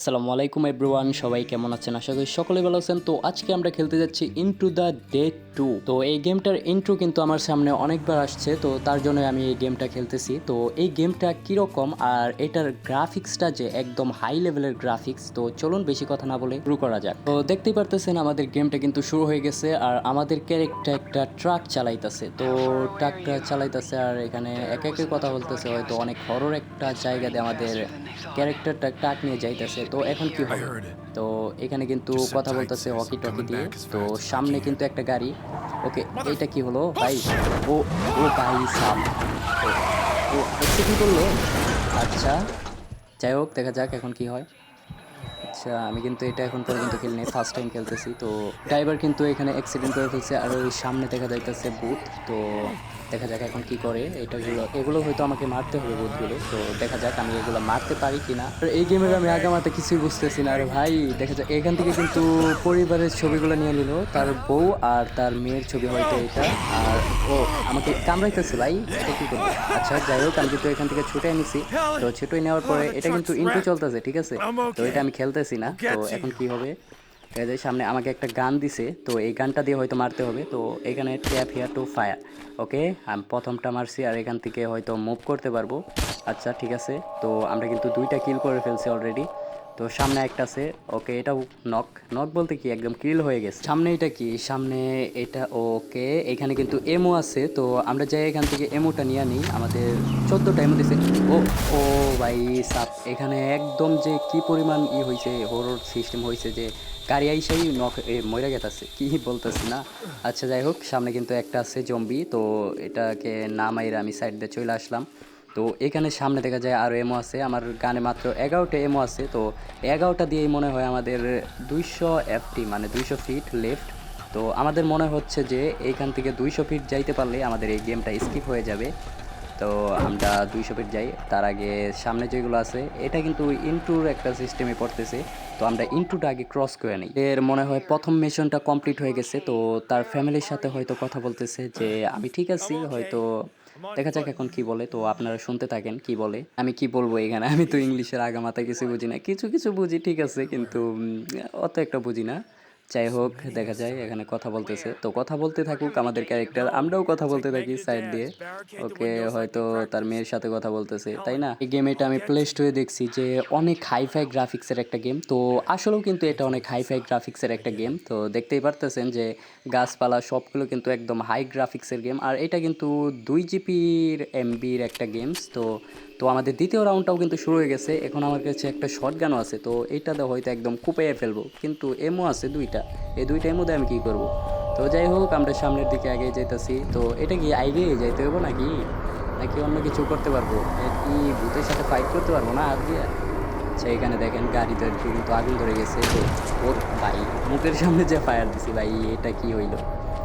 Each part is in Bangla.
আসসালামু আলাইকুম এভরিওয়ান সবাই কেমন আছেন? আশা করি সকলে ভালো আছেন। তো আজকে আমরা খেলতে যাচ্ছি ইনটু দ্য ডে টু তো এই গেমটার ইন্ট্রো কিন্তু আমার সামনে অনেকবার আসছে, তো তার জন্য আমি এই গেমটা খেলতেছি। তো এই গেমটা কীরকম আর এটার গ্রাফিক্সটা যে একদম হাই লেভেলের গ্রাফিক্স তো চলুন বেশি কথা না বলে শুরু করা যাক। তো দেখতেই পারতেছেন আমাদের গেমটা কিন্তু শুরু হয়ে গেছে আর আমাদের ক্যারেক্টার একটা ট্রাক চালাইতেছে। তো ট্রাকটা চালাইতেছে আর এখানে এক একে কথা বলতেছে, হয়তো অনেক হরর একটা জায়গাতে আমাদের ক্যারেক্টারটা ট্রাক নিয়ে যাইতেছে। তো এখন কি হবে? তো এখানে কিন্তু কথা বলতেছে হকি টকি দিয়ে। তো সামনে কিন্তু একটা গাড়ি। ওকে এটা কি হলো? ভাই ও ও ভাই সাম ও কি করল? আচ্ছা যাই হোক দেখা যাক এখন কি হয়। আচ্ছা আমি কিন্তু এটা এখন পর্যন্ত খেলিনি ফার্স্ট টাইম খেলতেছি। তো ড্রাইভার কিন্তু এখানে অ্যাক্সিডেন্ট করে ফেলছে আর ওই সামনে দেখা যাইতেছে বুথ তো দেখা যাক এখন কি করে এটাগুলো এগুলো হয়তো আমাকে মারতে হবে বুথগুলো তো দেখা যাক আমি এগুলো মারতে পারি কিনা। এই গেমের আমি আগামাতে কিছুই বুঝতেছি না। আরে ভাই, দেখা যাক, এখান থেকে কিন্তু পরিবারের ছবিগুলো নিয়ে নিল। তার বউ আর তার মেয়ের ছবি হয়তো এটা। আর, ও, আমাকে কামড়াইতেছে ভাই। এটা কি করব? আচ্ছা যাই হোক, আমি কিন্তু এখান থেকে ছুটে নিছি তো ছুটে নেওয়ার পরে এটা কিন্তু ইন্টু চলতেছে, ঠিক আছে? তো এটা আমি খেলতেছি না। তো এখন কি হবে? দেখা সামনে আমাকে একটা গান দিছে, তো এই গানটা দিয়ে হয়তো মারতে হবে। তো এখানে tap here to fire, okay? আমি প্রথমটা মারছি আর এখান থেকে হয়তো মুভ করতে পারব। আচ্ছা ঠিক আছে। তো আমরা কিন্তু দুইটা কিল করে ফেলছি অলরেডি তো সামনে একটা আছে। ওকে, এটাও নক নক বলতে কি? একদম কিল হয়ে গেছে। সামনে এটা কি? সামনে এটা ওকে। এখানে কিন্তু এমও আছে, তো আমরা যাই এখান থেকে এমোটা নিয়ে আনি। আমাদের চোদ্দোটা এমো দিছে। ও ও ভাই সাপ এখানে একদম যে কি পরিমাণ ই হয়েছে হরর সিস্টেম হয়েছে যে গাড়ি আইসাই নক মরে গেছে কি বলতেছি না? আচ্ছা যাই হোক, সামনে কিন্তু একটা আছে জম্বি তো এটাকে না মাইরে আমি সাইড দিয়ে চলে আসলাম। তো এখানে সামনে দেখা যায় আরও এমও আছে। আমার গানে মাত্র এগারোটা এমও আছে। তো এগারোটা দিয়েই মনে হয় আমাদের দুইশো এফটি মানে দুইশো ফিট লেফট তো আমাদের মনে হচ্ছে যে এইখান থেকে দুইশো ফিট যাইতে পারলে আমাদের এই গেমটা স্কিপ হয়ে যাবে। তো আমরা দুইশো ফিট যাই। তার আগে সামনে যেগুলো আছে, এটা কিন্তু ইনটুর একটা সিস্টেমে পড়তেছে। তো আমরা ইনটুটা আগে ক্রস করে নিই। এর মনে হয় প্রথম মিশনটা কমপ্লিট হয়ে গেছে। তো তার ফ্যামিলির সাথে হয়তো কথা বলতেছে যে, আমি ঠিক আছি, হয়তো দেখা যাক এখন কি বলে। তো আপনারা শুনতে থাকেন কি বলে। আমি কি বলব এখানে? আমি তো ইংলিশের আগামাতা কিছু বুঝি না। কিছু কিছু বুঝি, ঠিক আছে, কিন্তু অত একটা বুঝি না। যাই হোক, দেখা যায় এখানে কথা বলতেছে। তো কথা বলতে থাকুক আমাদের ক্যারেক্টার আমরাও কথা বলতে থাকি সাইড দিয়ে। ওকে, হয়তো তার মেয়ের সাথে কথা বলতেছে, তাই না? এই গেম এটা আমি প্লে স্টোরে দেখছি যে অনেক হাইফাই গ্রাফিক্সের একটা গেম তো আসলেও কিন্তু এটা অনেক হাইফাই গ্রাফিক্সের একটা গেম তো দেখতেই পারতেছেন যে গাছপালা সবগুলো কিন্তু একদম হাই গ্রাফিক্সের গেম আর এটা কিন্তু দুই জিপির এমবির একটা গেমস তো তো আমাদের দ্বিতীয় রাউন্ডটাও কিন্তু শুরু হয়ে গেছে। এখন আমার কাছে একটা শর্ট গানও আছে, তো এইটাতে হয়তো একদম কুপাইয়ে ফেলব। কিন্তু এমও আছে দুইটা। এই দুইটা এমও আমি কী করব? তো যাই হোক, আমরা সামনের দিকে আগে যেতেছি তো এটা কি আইগে যাইতে হব নাকি? নাকি অন্য কিছু করতে পারব? কি ভূতের সাথে ফাইট করতে পারব না আর আচ্ছা এখানে দেখেন গাড়িতে কিন্তু আগুন ধরে গেছে। ওর ভাই, মুখের সামনে যে ফায়ার দিছি, ভাই, এটা কি হইল?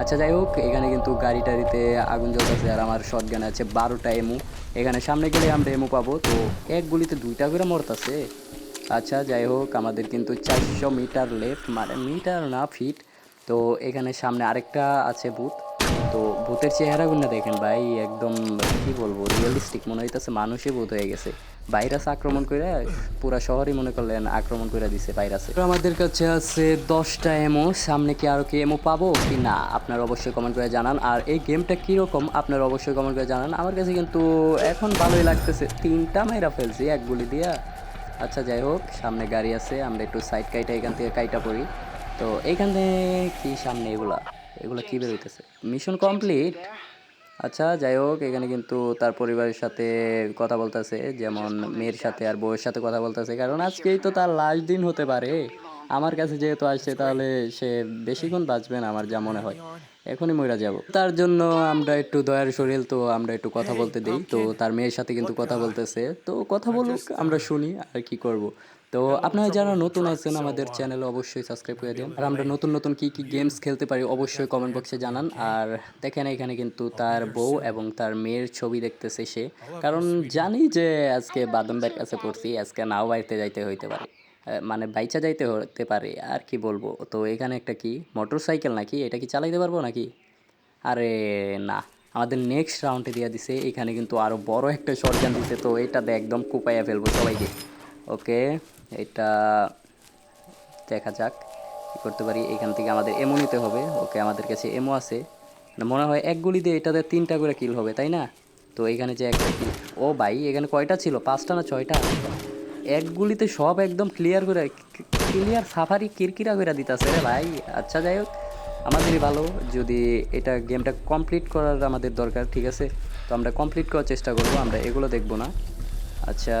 আচ্ছা যাই হোক, এখানে কিন্তু গাড়ি টাড়িতে আগুন জ্বলতেছে আর আমার শর্ট গান আছে বারোটা এমু এখানে সামনে গেলে আমরা এমু পাবো, তো এক গুলিতে দুইটা করে মরতাছে। আচ্ছা যাই হোক, আমাদের কিন্তু চারশো মিটার লেফট মানে মিটার না ফিট তো এখানে সামনে আরেকটা আছে বুথ তো ভূতের চেহারাগুলো দেখেন ভাই, একদম কি বলব রিয়েলিস্টিক মনে হইতেছে মানুষই ভূত হয়ে গেছে। ভাইরাস আক্রমণ করে পুরা শহরই মনে করলেন আক্রমণ করে দিছে ভাইরাসে আমাদের কাছে আছে দশটা এমও সামনে কি আরও কি এমও পাবো কি না, আপনারা অবশ্যই কমেন্ট করে জানান। আর এই গেমটা কীরকম, আপনারা অবশ্যই কমেন্ট করে জানান। আমার কাছে কিন্তু এখন ভালোই লাগতেছে, তিনটা মাইরা ফেলছি এক গুলি দিয়া। আচ্ছা যাই হোক, সামনে গাড়ি আছে, আমরা একটু সাইড কাইটা, এখান থেকে কাইটা পড়ি। তো এইখানে কি সামনে এগুলা? এগুলো কি বেরোইতেছে মিশন কমপ্লিট আচ্ছা যাই হোক এখানে কিন্তু তার পরিবারের সাথে কথা বলতেছে যেমন মেয়ের সাথে আর বউয়ের সাথে কথা বলতেছে কারণ আজকেই তো তার লাস্ট দিন হতে পারে। আমার কাছে যেহেতু আসছে তাহলে সে বেশিক্ষণ বাঁচবে না আমার যা মনে হয়। এখনই মইরা যাব। তার জন্য আমরা একটু দয়ার শরীর তো আমরা একটু কথা বলতে দিই। তো তার মেয়ের সাথে কিন্তু কথা বলতেছে। তো কথা বলুক আমরা শুনি আর কি করব। তো আপনারা যারা নতুন আছেন আমাদের চ্যানেলে অবশ্যই সাবস্ক্রাইব করে দিন। আর আমরা নতুন নতুন কি কি গেমস খেলতে পারি অবশ্যই কমেন্ট বক্সে জানান। আর দেখেন এখানে কিন্তু তার বউ এবং তার মেয়ের ছবি দেখতেছে সে। কারণ জানি যে আজকে বাদম ভাইয়ের কাছে পড়ছি আজকে নাও বাড়িতে যাইতে হইতে পারে। মানে বাইচা যাইতে হতে পারে আর কি বলব? তো এখানে একটা কি মোটর সাইকেল নাকি? এটা কি চালাইতে পারব নাকি? আরে না আমাদের নেক্সট রাউন্ডে দিয়ে দিছে। এখানে কিন্তু আরও বড় একটা শটগান দিছে তো এটাতে একদম কুপাইয়া ফেলব সবাইকে। ওকে, এটা দেখা যাক, কী করতে পারি। এখান থেকে আমাদের এমো নিতে হবে। ওকে, আমাদের কাছে এমো আছে। মনে হয় এক গুলি দিয়ে এটাতে তিনটা করে কিল হবে, তাই না? তো এখানে যে একটা কিল ও ভাই, এখানে কয়টা ছিল? পাঁচটা না ছয়টা? এক গুলিতে সব একদম ক্লিয়ার করে ক্লিয়ার সাফারি কিরকিরা করে দিতেছে রে ভাই। আচ্ছা যাই হোক, আমাদেরই ভালো। যদি এটা গেমটা কমপ্লিট করার আমাদের দরকার, ঠিক আছে? তো আমরা কমপ্লিট করার চেষ্টা করব, আমরা এগুলো দেখব না। আচ্ছা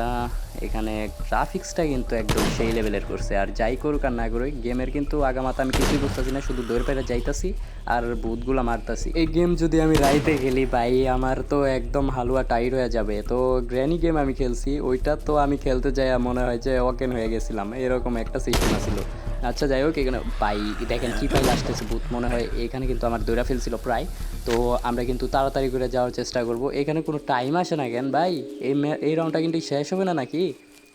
এখানে গ্রাফিক্সটা কিন্তু একদম সেই লেভেলের করছে। আর যাই করুক আর না করুক গেমের কিন্তু আগামাতা আমি কিছুই বুঝতেছি না, শুধু দৌড় পেরে যাইতাছি আর বুথগুলো মারতাছি। এই গেম যদি আমি রাইতে খেলি, ভাই, আমার তো একদম হালুয়া টাইট হয়ে যাবে। তো গ্র্যানি গেম আমি খেলছি, ওইটা তো আমি খেলতে যাই মনে হয় যে ওকেন হয়ে গেছিলাম। এরকম একটা সিস্টেম ছিল আচ্ছা যাই হোক, এখানে, ভাই, দেখেন কি ফাইল আসতেছে বুথ মনে হয়, এখানে কিন্তু আমার দৌড়া ফেলছিল প্রায়। তো আমরা কিন্তু তাড়াতাড়ি করে যাওয়ার চেষ্টা করব। এখানে কোনো টাইম আসে না কেন ভাই? এই এই রাউন্ডটা কিন্তু শেষ হবে না নাকি?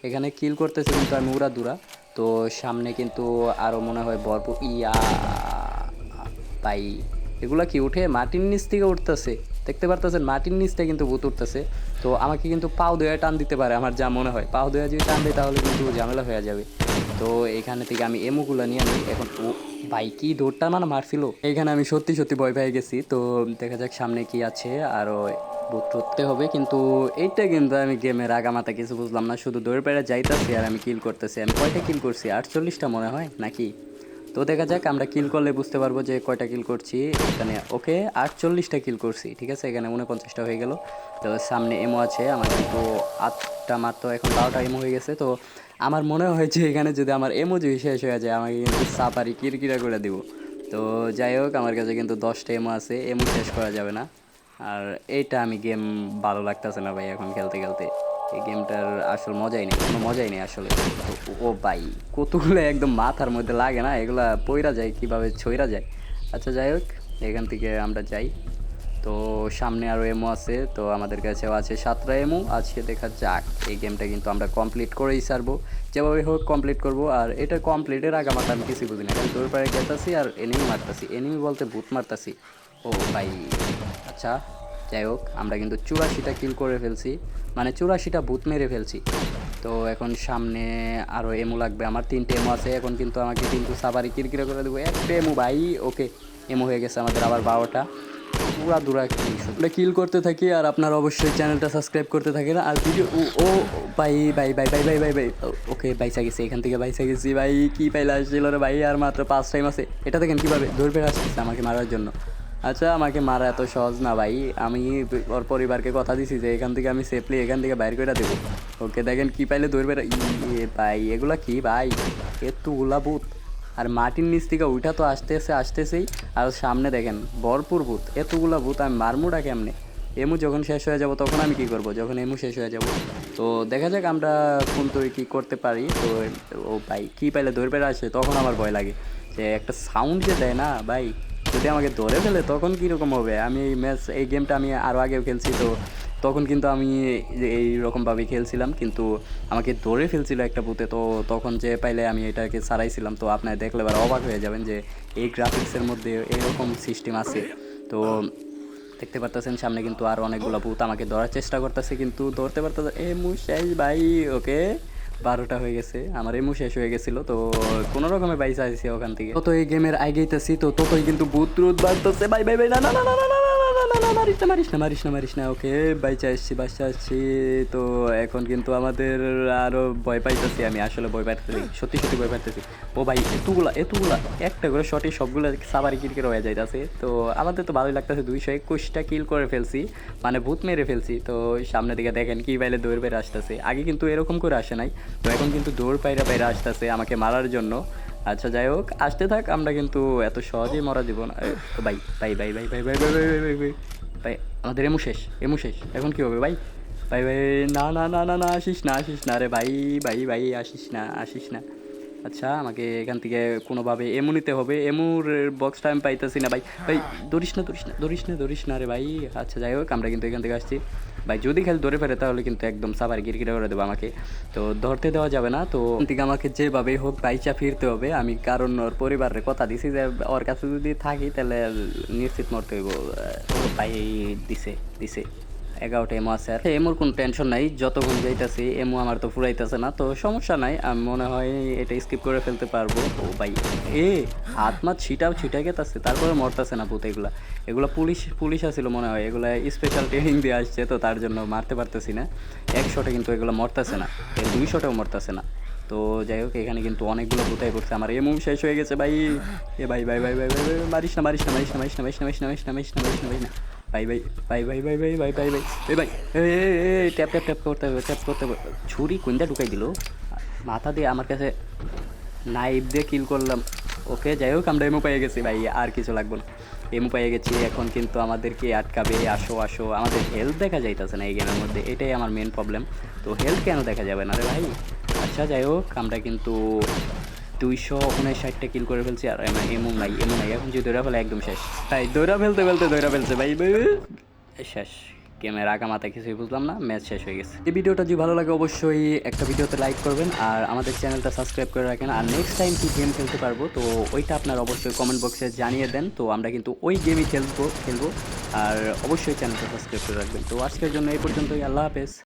এখানে কিল করতেছে কিন্তু আমি উড়া দুরা। তো সামনে কিন্তু আরও মনে হয় ভরপুর ইয়া, ভাই, এগুলা কি উঠে? মাটির নিচ থেকে উঠতেছে। দেখতে পারতেছেন, মাটির নিচ থেকে কিন্তু ভূত উঠতেছে। তো আমাকে কিন্তু পাও দেওয়া টান দিতে পারে, আমার যা মনে হয়। পাও দেওয়া যদি টান দেয় তাহলে কিন্তু ঝামেলা হয়ে যাবে। তো এখানে থেকে আমি এমুগুলো নিয়ে আমি এখন ভাই কি দৌড়টা মানে মারছিল। এখানে আমি সত্যি সত্যি ভয় পেয়ে গেছি। তো দেখা যাক সামনে কি আছে আরও বোধ করতে হবে। কিন্তু এইটা কিন্তু আমি গেমের আগামাতা কিছু বুঝলাম না। শুধু দৌড় পেড়ে যাইতাছি আর আমি কিল করতেছি। আমি কয়টা কিল করছি? আটচল্লিশটা মনে হয়, নাকি? তো দেখা যাক, আমরা কিল করলে বুঝতে পারব যে কয়টা কিল করছি। এখানে ওকে আটচল্লিশটা কিল করছি, ঠিক আছে? এখানে উনপঞ্চাশটা হয়ে গেল। তো সামনে এমও আছে, আমার কিন্তু আটটা মাত্র, এখন বারোটা এমও হয়ে গেছে। তো আমার মনে হয়েছে এখানে যদি আমার এমও যদি শেষ হয়ে যায়, আমাকে কিন্তু সাপারি কিরকিরা করে দিব। তো যাই হোক, আমার কাছে কিন্তু দশটা এমও আছে এমও শেষ করা যাবে না। আর এইটা আমি গেম ভালো লাগতেছে না ভাই, এখন খেলতে খেলতে। এই গেমটার আসল মজাই নেই, কোনো মজাই নেই আসলে। ও ভাই, কতগুলো একদম মাথার মধ্যে লাগে না? এগুলা পইরা যায়, কীভাবে ছইরা যায়? আচ্ছা যাই হোক, এখান থেকে আমরা যাই। তো সামনে আরও এমও আছে, তো আমাদের কাছেও আছে সাতটা এমও আজকে দেখা যাক, এই গেমটা কিন্তু আমরা কমপ্লিট করেই সারবো যেভাবে হোক কমপ্লিট করব, আর এটা কমপ্লিটের আগে আমার আমি কিছু বুঝি না খালি দৌড় পাড়ে গেতাছি আর এনিমি মারতাছি। এনিমি বলতে ভূত মারতাছি। ও ভাই আচ্ছা। যাই হোক, আমরা কিন্তু চুরাশিটা কিল করে ফেলছি। মানে চুরাশিটা ভূত মেরে ফেলছি। তো এখন সামনে আরও এমো লাগবে। আমার তিনটে এমো আছে, এখন কিন্তু আমাকে কিন্তু সাবারি কিরকিরা করে দেবো। একটা এমো ভাই, ওকে এমো হয়ে গেছে আমাদের আবার বারোটা। পুরা দুরা আমরা কিল করতে থাকি আর আপনারা অবশ্যই চ্যানেলটা সাবস্ক্রাইব করতে থাকেন। আর ভিডিও ও ভাই ভাই ভাই ভাই ভাই ভাই ভাই ওকে, বাইসা গেছে, এখান থেকে বাইসা গেছি। ভাই, কি পাইলে আসছিল রে ভাই? আর মাত্র পাঁচ টাইম আছে। এটা দেখেন কীভাবে ধরবে আসতেছে আমাকে মারার জন্য। আচ্ছা আমাকে মারা এত সহজ না ভাই। আমি ওর পরিবারকে কথা দিছি যে এখান থেকে আমি সেফলি এখান থেকে বাইর করে দেবো। ওকে দেখেন কি পাইলে ধরবে ইয়ে ভাই, এগুলা কি ভাই? এতগুলা ভূত। আর মাটির নিচ থেকে উঠা তো আসতেছে, আসতেছেই। আর সামনে দেখেন, ভরপুর ভূত। এতগুলা ভূত আমি মারমুটা কেমনে? এমু যখন শেষ হয়ে যাব, তখন আমি কি করব? যখন এমু শেষ হয়ে যাব। তো দেখা যাক আমরা কোন তৈরি কী করতে পারি। তো ও ভাই, কী পাইলে ধরে পেরে আসে? তখন আমার ভয় লাগে। যে একটা সাউন্ড যে দেয় না ভাই। যদি আমাকে ধরে ফেলে, তখন কীরকম হবে? আমি এই ম্যাচ এই গেমটা আমি আরও আগেও খেলছি, তো তখন কিন্তু আমি এই রকমভাবে খেলছিলাম, কিন্তু আমাকে ধরে ফেলছিল একটা বুথে তো তখন যে পাইলে আমি এটাকে সারাইছিলাম। তো আপনার দেখলে এবার অবাক হয়ে যাবেন যে এই গ্রাফিক্সের মধ্যে এরকম সিস্টেম আছে। তো দেখতে পারতেছেন, সামনে কিন্তু আর অনেকগুলো ভূত আমাকে ধরার চেষ্টা করতেছে, কিন্তু ধরতে পারতেছে এ মু শেষ ভাই ওকে বারোটা হয়ে গেছে, আমার এমু শেষ হয়ে গেছিল, তো কোনো রকমে বাইসা আসছে ওখান থেকে। তত এই গেমের আগেইতেছি তো ততই কিন্তু বুত রুত বাড়তেছে। বাই বাই বাই না না না না না না মারিস না মারিস না ওকে বাইচা আসছি বাচ্চা আসছি তো এখন কিন্তু আমাদের আরও ভয় পাইতেছি আমি আসলে ভয় পাইতেছি সত্যি সত্যি ভয় পাইতেছি ও ভাই এতগুলা এতগুলা একটা করে শটে সবগুলো সাবারি কিরকের হয়ে যাইতেছে তো আমাদের তো ভালোই লাগতেছে দুইশো একুশটা কিল করে ফেলছি মানে ভূত মেরে ফেলছি তো সামনে দিকে দেখেন কি বাইলে দৌড় বেড়ে আসতেছে আগে কিন্তু এরকম করে আসে নাই তো এখন কিন্তু দৌড় পাইরা পাইরা আসতেছে আমাকে মারার জন্য আচ্ছা যাই হোক আসতে থাক আমরা কিন্তু এত সহজেই মরা দিব না এ, ভাই ভাই ভাই ভাই ভাই ভাই ভাই ভাই ভাই ভাই ভাই আমাদের এমু শেষ এমু শেষ। এখন কি হবে ভাই? ভাই ভাই, না না না না না, আসিস না আসিস না রে ভাই ভাই ভাই, আসিস না আসিস না। আচ্ছা আমাকে এখান থেকে কোনোভাবে এমু নিতে হবে, এমুর বক্সটা আমি পাইতেছি না ভাই। ভাই, ধরিস না ধরিস না ধরিস না ধরিস না রে ভাই। আচ্ছা যাই হোক, আমরা কিন্তু এখান থেকে আসছি। ভাই, যদি খেল ধরে ফেলে, তাহলে কিন্তু একদম সাবার গিরগিরা করে দেবো আমাকে। তো ধরতে দেওয়া যাবে না, তো থেকে আমাকে যেভাবেই হোক বাইচা ফিরতে হবে। আমি কারণ ওর পরিবারের কথা দিছি যে, ওর কাছে যদি থাকি, তাহলে নিশ্চিত মরতে হইব। ভাই দিছে দিছে। এগারোটা এমো আছে আর এমোর কোনো টেনশন নাই যতক্ষণ যাইতাছি এমো আমার তো ফুরাইতেছে না তো সমস্যা নাই আমি মনে হয় এটা স্কিপ করে ফেলতে পারব ও ভাই এ হাত মাত ছিটাও ছিটা গেতাছে তারপরে মরতেছে না ভূত এগুলা এগুলো পুলিশ পুলিশ আছিল মনে হয় এগুলা স্পেশাল ট্রেনিং দিয়ে আসছে তো তার জন্য মারতে পারতেছি না একশোটা কিন্তু এগুলো মরতেছে না দুইশোটাও মরতেছে না তো যাই হোক এখানে কিন্তু অনেকগুলো ভূতাই পড়ছে আমার এমন শেষ হয়ে গেছে ভাই এ ভাই ভাই ভাই ভাই ভাই ভাই মারিস না মারিস না মারিস না মারিস না মারিস না মারিস না মারিস না মারিস না মারিস না মারিস না ভাই ভাই ভাই ভাই ভাই ভাই ভাই ভাই এ ভাই এ ট্যাপ ট্যাপ ট্যাপ করতে হবে ট্যাপ করতে হবে। ছুরি কোনটা ঢুকাই দিল? মাথা দিয়ে আমার কাছে নাইফ দিয়ে কিল করলাম। ওকে, যাই হোক, আমরা এমও পেয়ে গেছি ভাই, আর কিছু লাগবে না। এমও পেয়ে গেছি, এখন কিন্তু আমাদেরকে আটকাবে, আসো আসো। আমাদের হেলথ দেখা যাইতেছে না এই গেমের মধ্যে, এটাই আমার মেন প্রবলেম তো হেলথ কেন দেখা যাবে না রে ভাই? আচ্ছা যাই হোক, আমরা কিন্তু দুইশো উনষাটটা কিল করে ফেলছি আর এমন নাই এমন নাই। এখন যদি দৌড়া ফেলে একদম শেষ। তাই দৌড়া ফেলতে ফেলতে দৌড়া ফেলছে, ভাই। শেষ। গেমের আগা মাথা কিছুই বুঝলাম না, ম্যাচ শেষ হয়ে গেছে। এই ভিডিওটা যদি ভালো লাগে, অবশ্যই একটা ভিডিওতে লাইক করবেন আর আমাদের চ্যানেলটা সাবস্ক্রাইব করে রাখেন। আর নেক্সট টাইম কি গেম খেলতে পারব, তো ওইটা আপনার অবশ্যই কমেন্ট বক্সে জানিয়ে দেন। তো আমরা কিন্তু ওই গেমই খেলব খেলব। আর অবশ্যই চ্যানেলটা সাবস্ক্রাইব করে রাখবেন। তো আজকের জন্য এই পর্যন্তই। আল্লাহ হাফেজ।